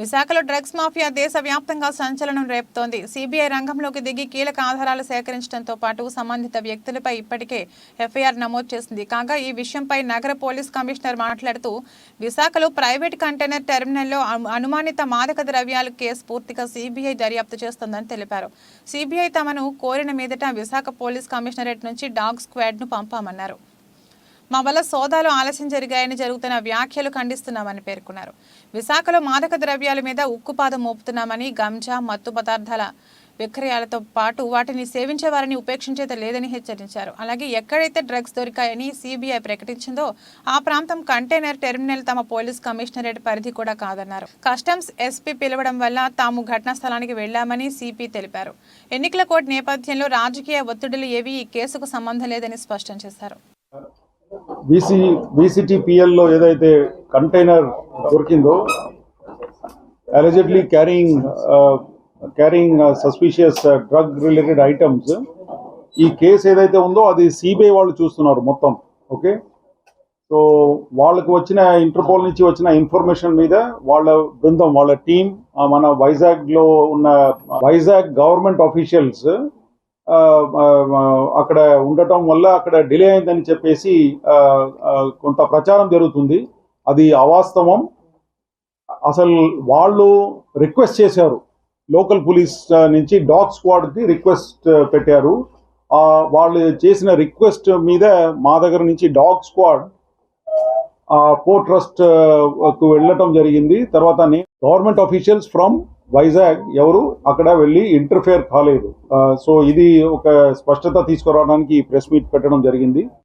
విశాఖలో drugs mafia దేశవ్యాప్తంగా సంచలనం రేపుతోంది. సిబిఐ రంగంలోకి దిగి కీలక ఆధారాలు సేకరించడంతో పాటు సంబంధిత వ్యక్తులపై ఇప్పటికే ఎఫ్ఐఆర్ నమోదు చేసింది. కాగా ఈ విషయంపై నగర పోలీస్ కమిషనర్ మాట్లాడుతూ విశాఖలో ప్రైవేట్ కంటైనర్ టెర్మినల్లో అనుమానిత మాదక ద్రవ్యాల కేసు పూర్తిగా సిబిఐ దర్యాప్తు చేస్తోందని తెలిపారు. సిబిఐ తమను కోరిన మీదట విశాఖ పోలీస్ కమిషనరేట్ నుంచి డాగ్ స్క్వాడ్ను పంపామన్నారు. మా వల్ల సోదాలు ఆలస్యం జరిగాయని జరుగుతున్న వ్యాఖ్యలు ఖండిస్తున్నామని పేర్కొన్నారు. విశాఖలో మాదక ద్రవ్యాల మీద ఉక్కుపాదం మోపుతున్నామని గంజా మత్తు పదార్థాల విక్రయాలతో పాటు వాటిని సేవించే వారిని ఉపేక్షించేది లేదని హెచ్చరించారు. అలాగే ఎక్కడైతే డ్రగ్స్ దొరికాయని సిబిఐ ప్రకటించిందో ఆ ప్రాంతం కంటైనర్ టెర్మినల్ తమ పోలీస్ కమిషనరేట్ పరిధి కూడా కాదన్నారు. కస్టమ్స్ ఎస్పీ పిలవడం వల్ల తాము ఘటనా స్థలానికి వెళ్ళామని సిపి తెలిపారు. ఎన్నికల కోడ్ నేపథ్యంలో రాజకీయ ఒత్తిడులు ఏవీ ఈ కేసుకు సంబంధం లేదని స్పష్టం చేశారు. బీసీ బీసీటీపీఎల్లో ఏదైతే container దొరికిందో allegedly carrying carrying suspicious drug related items ఈ కేసు ఏదైతే ఉందో అది సిబిఐ వాళ్ళు చూస్తున్నారు మొత్తం ఓకే సో వాళ్ళకు వచ్చిన ఇంటర్పోల్ నుంచి వచ్చిన ఇన్ఫర్మేషన్ మీద వాళ్ళ బృందం వాళ్ళ టీం మన వైజాగ్లో ఉన్న వైజాగ్ గవర్నమెంట్ ఆఫీషియల్స్ అక్కడ ఉండటం వల్ల అక్కడ డిలే అయిందని చెప్పేసి కొంత ప్రచారం జరుగుతుంది. అది అవాస్తవం. అసలు వాళ్ళు రిక్వెస్ట్ చేశారు. లోకల్ పోలీస్ నుంచి డాగ్ స్క్వాడ్కి రిక్వెస్ట్ పెట్టారు. వాళ్ళు చేసిన రిక్వెస్ట్ మీద మా దగ్గర నుంచి డాగ్ స్క్వాడ్ ఆ పోర్ట్ ట్రస్ట్కు వెళ్ళటం జరిగింది. తర్వాత గవర్నమెంట్ ఆఫీషియల్స్ ఫ్రమ్ వైజాగ్ ఎవరు? అక్కడ వెళ్ళి ఇంటర్ఫేర్ కాలేదు. సో ఇది ఒక స్పష్టత తీసుకురావడానికి ప్రెస్ మీట్ పెట్టడం జరిగింది.